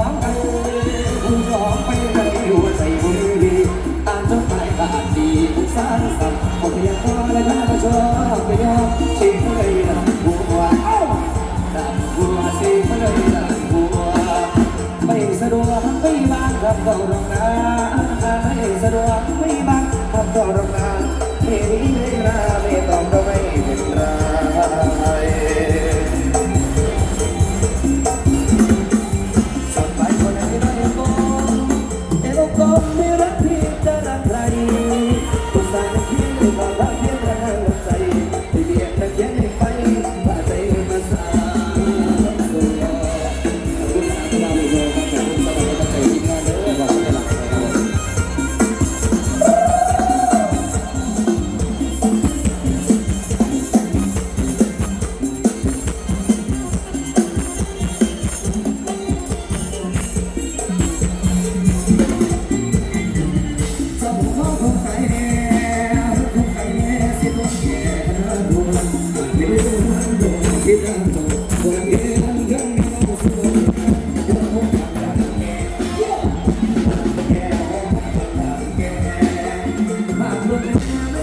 องกันคุณสองไปไหนหัวใจบุรีอ่านจดหมายขาดดีทุกสารสัมผมอยากขอและน่าจะชอบไปยอมชิงเลยนะบัวเอ้าดับบัวสิมาเลยดับบัวไม่สะดวกไม่บางครับก็รองนาไม่สะดวกไม่บางครับก็รองนาไม่มีเวลาไม่ต้องก็ไม่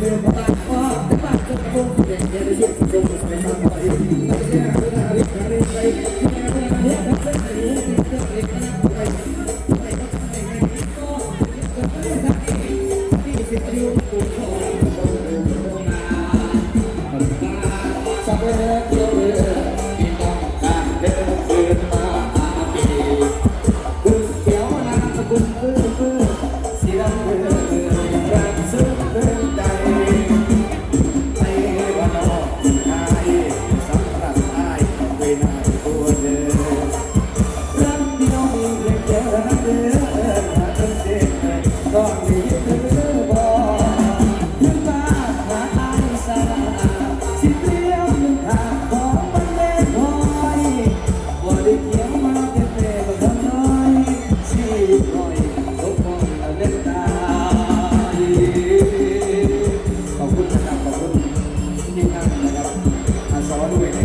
Deus.